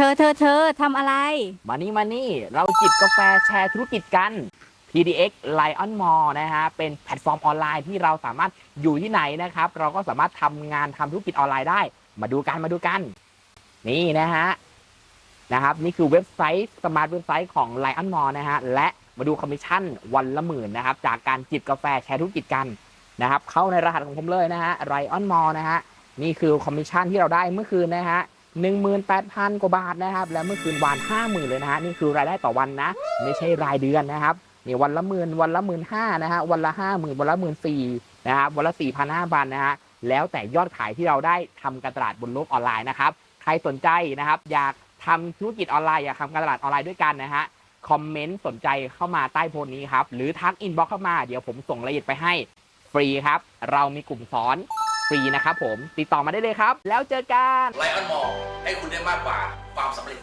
เธอเธอเธอทำอะไร มานี่มานี่ เราจิบกาแฟแชร์ธุรกิจกัน PDX Lion Mall นะฮะ เป็นแพลตฟอร์มออนไลน์ที่เราสามารถอยู่ที่ไหนนะครับ เราก็สามารถทำงานทำธุรกิจออนไลน์ได้ มาดูกัน มาดูกัน นี่นะฮะ นะครับ นี่คือเว็บไซต์ สมาร์ทเว็บไซต์ของ Lion Mall นะฮะ และมาดูคอมมิชชั่นวันละหมื่นนะครับ จากการจิบกาแฟแชร์ธุรกิจกันนะครับ เข้าในรหัสของผมเลยนะฮะ Lion Mall นะฮะ นี่คือคอมมิชชั่นที่เราได้เมื่อคืนนะฮะ 18,000 กว่าบาทนะครับ และเมื่อคืนวาน 50,000 เลยนะฮะนี่คือรายได้ต่อวันนะ ไม่ใช่รายเดือนนะครับนี่วันละหมื่นวันละหมื่นห้านะฮะวันละห้าหมื่นวันละหมื่นสี่นะครับวันละสี่พันห้าพันนะฮะแล้วแต่ยอดขายที่เราได้ทำการตลาดบนโลกออนไลน์นะครับ ใครสนใจนะครับ อยากทำธุรกิจออนไลน์อยากทำการตลาดออนไลน์ด้วยกันนะฮะคอมเมนต์สนใจเข้ามาใต้โพสต์นี้ครับ หรือทักอินบ็อกเข้ามาเดี๋ยวผมส่งรายละเอียดไปให้ฟรีครับ เรามีกลุ่มสอน ฟรีนะครับผมติดต่อมาได้เลยครับ แล้วเจอกันไลออนมอลให้คุณได้มากกว่าความสำเร็จ